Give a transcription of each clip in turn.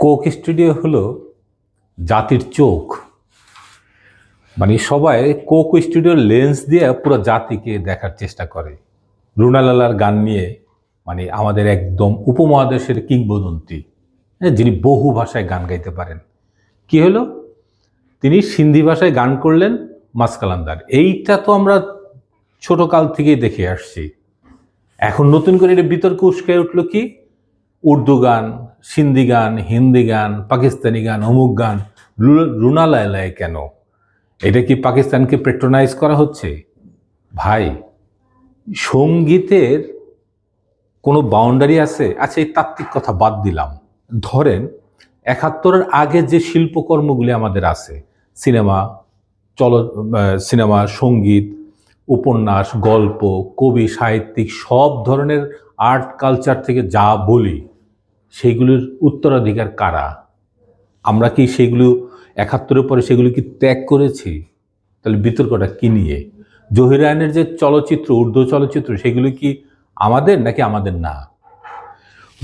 Coke studio হলো জাতির চোখ। মানে সবাই কোক স্টুডিওর লেন্স দিয়ে পুরো জাতিকে দেখার চেষ্টা করে। রুনালালার গান নিয়ে মানে আমাদের একদম উপমহাদেশের কিংবদন্তি যিনি বহু ভাষায় গান গাইতে পারেন। কি হলো? তিনি সিন্ধি ভাষায় গান করলেন মাসকালান্দার এইটা তো আমরা ছোটকাল থেকেই দেখে আসছি। এখন নতুন করে এটা বিতর্ক উস্কে উঠল কি? উর্দু গান সিন্ধি গান, হিন্দি গান, পাকিস্তানি গান, অমুক গান রুনা লায়লায় কেন? এটা কি পাকিস্তানকে পেট্রোনাইজ করা হচ্ছে? ভাই, সঙ্গীতের কোনো বাউন্ডারি আছে? আচ্ছা এই তাত্ত্বিক কথা বাদ দিলাম। ধরেন, একাত্তরের আগে যে শিল্পকর্মগুলি আমাদের আছে, সিনেমা, চল সিনেমা, সংগীত, উপন্যাস, গল্প, কবি, সাহিত্যিক, সব ধরনের আর্ট কালচার থেকে যা বলি সেইগুলির উত্তরাধিকার কারা? আমরা কি সেগুলো একাত্তরের পরে সেগুলি কি ত্যাগ করেছি? তাহলে বিতর্কটা কি নিয়ে? জহির রায়নের যে চলচ্চিত্র উর্দু চলচ্চিত্র, সেগুলি কি আমাদের নাকি আমাদের না?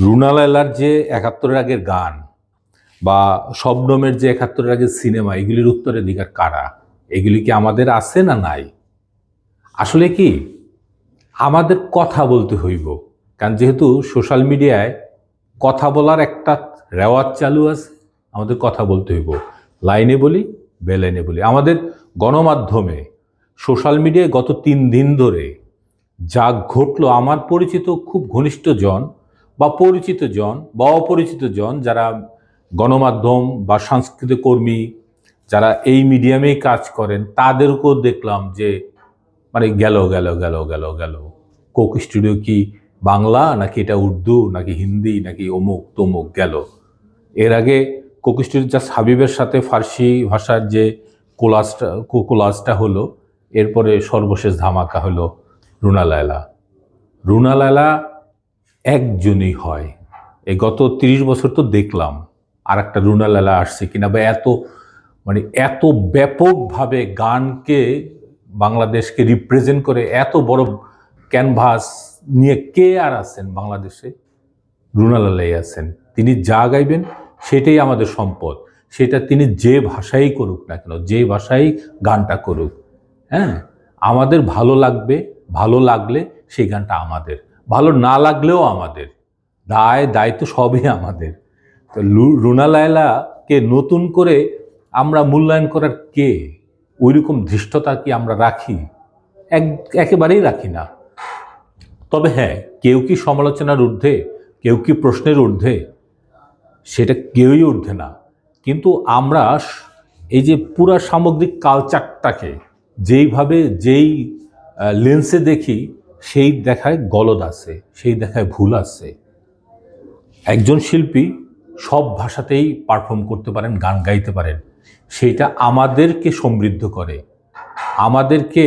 রুনা লায়লার যে একাত্তরের আগের গান বা শবনমের যে একাত্তরের আগের সিনেমা, এগুলির উত্তরাধিকার কারা? এগুলি কি আমাদের আছে না নাই? আসলে কি? আমাদের কথা বলতে হইব। কারণ যেহেতু সোশ্যাল মিডিয়ায় কথা বলার একটা রেওয়াজ চালু আছে। আমাদের কথা বলতে হইব। লাইনে বলি, বেলাইনে বলি। আমাদের গণমাধ্যমে, সোশ্যাল মিডিয়ায় গত তিন দিন ধরে যা ঘটলো, আমার পরিচিত খুব ঘনিষ্ঠ জন বা পরিচিত জন বা অপরিচিত জন, যারা গণমাধ্যম বা সাংস্কৃতিক কর্মী, যারা এই মিডিয়ামেই কাজ করেন তাদেরকেও দেখলাম যে মানে গেল গেল গেল গেল গেল। কোক স্টুডিও কি বাংলা নাকি এটা উর্দু, নাকি হিন্দি, নাকি অমুক তমুক গেল। এর আগে কোক স্টুডিও জাস্ট হাবিবের সাথে ফার্সি ভাষার যে কোলাসটা কো- কোলাসটা হলো, এরপরে সর্বশেষ ধামাকা হলো রুনা লায়লা। রুনা লায়লা একজনই হয়। এই গত তিরিশ বছর তো দেখলাম আর একটা রুনা লায়লা আসছে কিনা বা এত মানে এত ব্যাপকভাবে গানকে বাংলাদেশকে রিপ্রেজেন্ট করে, এত বড় ক্যানভাস নিয়ে কে আর আছেন বাংলাদেশে? রুনালালাই আছেন। তিনি যা গাইবেন সেটাই আমাদের সম্পদ। সেটা তিনি যে ভাষাই করুক না কেন, যে ভাষাই গানটা করুক হ্যাঁ? আমাদের ভালো লাগবে, ভালো লাগলে সেই গানটা আমাদের। ভালো না লাগলেও আমাদের। দায় দায়িত্ব সবই আমাদের। তো রুনা লায়লাকে নতুন করে আমরা মূল্যায়ন করার কে? ওইরকম ধৃষ্টতা কি আমরা রাখি? এক, একেবারেই রাখি না। তবে হ্যাঁ কেউ কি সমালোচনার ঊর্ধ্বে, কেউ কি প্রশ্নের ঊর্ধ্বে, সেটা কেউই ঊর্ধ্বে না। কিন্তু আমরা এই যে পুরা সামগ্রিক কালচারটাকে যেইভাবে যেই লেন্সে দেখি, সেই দেখায় গলদ আছে, সেই দেখায় ভুল আছে। একজন শিল্পী সব ভাষাতেই পারফর্ম করতে পারেন, গান গাইতে পারেন। সেইটা আমাদেরকে সমৃদ্ধ করে। আমাদেরকে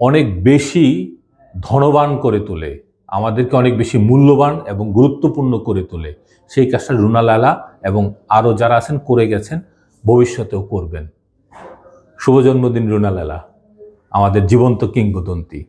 অনেক বেশি ধনবান করে তোলে, আমাদেরকে অনেক বেশি মূল্যবান এবং গুরুত্বপূর্ণ করে তোলে। সেই কাজটা রুনা লালা এবং আরও যারা আছেন, করে গেছেন, ভবিষ্যতেও করবেন। শুভ জন্মদিন রুনা লালা, আমাদের জীবন্ত কিংবদন্তি।